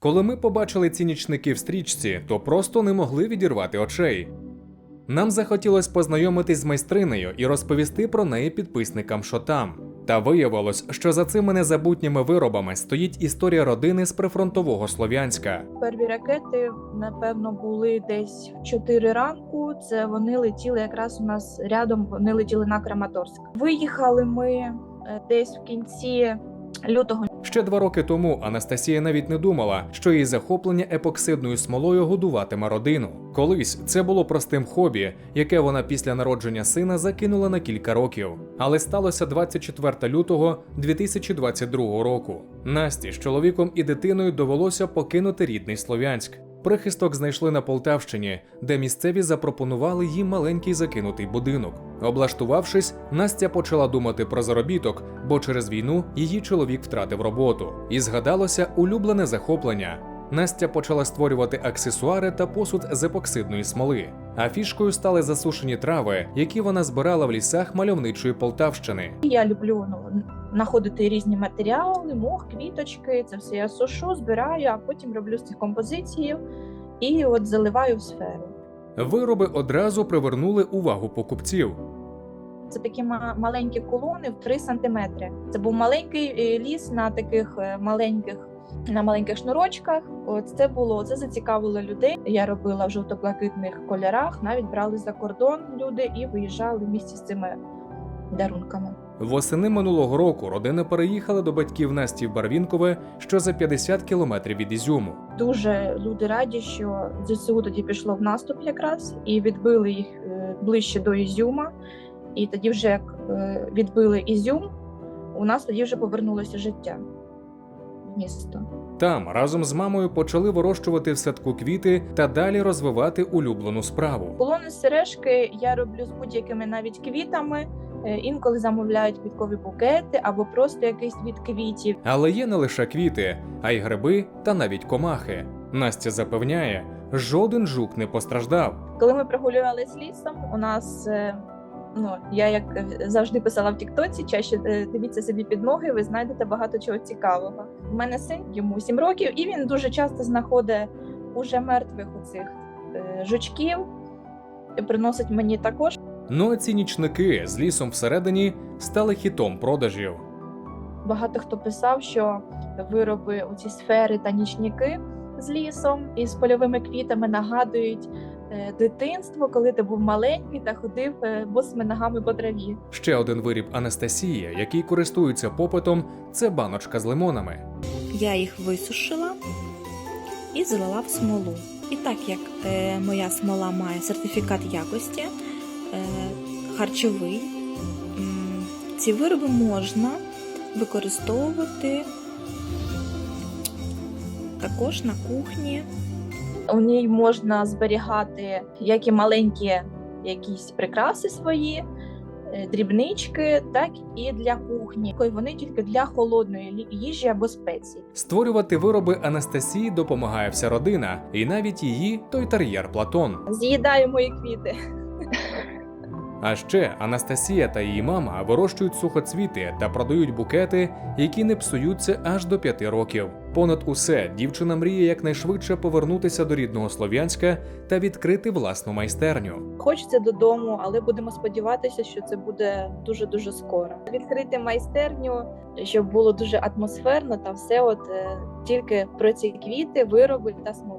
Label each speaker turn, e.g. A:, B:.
A: Коли ми побачили ці нічники в стрічці, то просто не могли відірвати очей. Нам захотілося познайомитись з майстринею і розповісти про неї підписникам, що там. Та виявилось, що за цими незабутніми виробами стоїть історія родини з прифронтового Слов'янська.
B: Перві ракети, напевно, були десь в 4 ранку. Це вони летіли якраз у нас рядом. Вони летіли на Краматорськ. Виїхали ми е, десь в кінці лютого.
A: Ще два роки тому Анастасія навіть не думала, що її захоплення епоксидною смолою годуватиме родину. Колись це було простим хобі, яке вона після народження сина закинула на кілька років. Але сталося 24 лютого 2022 року. Насті з чоловіком і дитиною довелося покинути рідний Слов'янськ. Прихисток знайшли на Полтавщині, де місцеві запропонували їм маленький закинутий будинок. Облаштувавшись, Настя почала думати про заробіток, бо через війну її чоловік втратив роботу. І згадалося улюблене захоплення. Настя почала створювати аксесуари та посуд з епоксидної смоли. А фішкою стали засушені трави, які вона збирала в лісах мальовничої Полтавщини.
B: Я люблю ну, знаходити різні матеріали, мох, квіточки. Це все я сушу, збираю, а потім роблю з цих композицій і от заливаю в сферу.
A: Вироби одразу привернули увагу покупців.
B: Це такі ма- маленькі колони в 3 сантиметри. Це був маленький е, ліс на таких е, маленьких. На маленьких шнурочках, от це було це зацікавило людей. Я робила в жовто-блакитних кольорах. Навіть брали за кордон люди і виїжджали в місті з цими дарунками.
A: Восени минулого року родина переїхала до батьків Насті в Барвінкове, що за 50 кілометрів від Ізюму.
B: Дуже люди раді, що ЗСУ тоді пішло в наступ якраз і відбили їх е, ближче до Ізюма. І тоді, вже як е, відбили Ізюм, у нас тоді вже повернулося життя в місто.
A: Там разом з мамою почали вирощувати в садку квіти та далі розвивати улюблену справу.
B: Колони сережки я роблю з будь-якими навіть квітами. Е, Інколи замовляють квіткові букети або просто якийсь від квітів.
A: Але є не лише квіти, а й гриби та навіть комахи. Настя запевняє, жоден жук не постраждав.
B: Коли ми прогулювались лісом, у нас е, ну я як завжди писала в Тіктоці, чаще е, дивіться собі під ноги, ви знайдете багато чого цікавого. У мене син йому 7 років, і він дуже часто знаходить уже мертвих оцих е, жучків. Приносить мені також.
A: Ну а ці нічники з лісом всередині стали хітом продажів.
B: Багато хто писав, що вироби оці сфери та нічники з лісом і з польовими квітами нагадують е, дитинство, коли ти був маленький та ходив е, босими ногами по траві.
A: Ще один виріб Анастасії, який користується попитом, це баночка з лимонами.
C: Я їх висушила і залила в смолу. І так як е, моя смола має сертифікат якості, харчовий, ці вироби можна використовувати також на кухні.
B: У ній можна зберігати як і маленькі якісь прикраси свої, е, дрібнички, так і для кухні. І Вони тільки для холодної їжі або спецій.
A: Створювати вироби Анастасії допомагає вся родина, і навіть її той тер'єр Платон.
B: З'їдаю мої квіти.
A: А ще Анастасія та її мама вирощують сухоцвіти та продають букети, які не псуються аж до п'яти років. Понад усе дівчина мріє якнайшвидше повернутися до рідного Слов'янська та відкрити власну майстерню.
B: Хочеться додому, але будемо сподіватися, що це буде дуже дуже скоро. Відкрити майстерню, щоб було дуже атмосферно, та все, от е, тільки про ці квіти, вироби та смолу.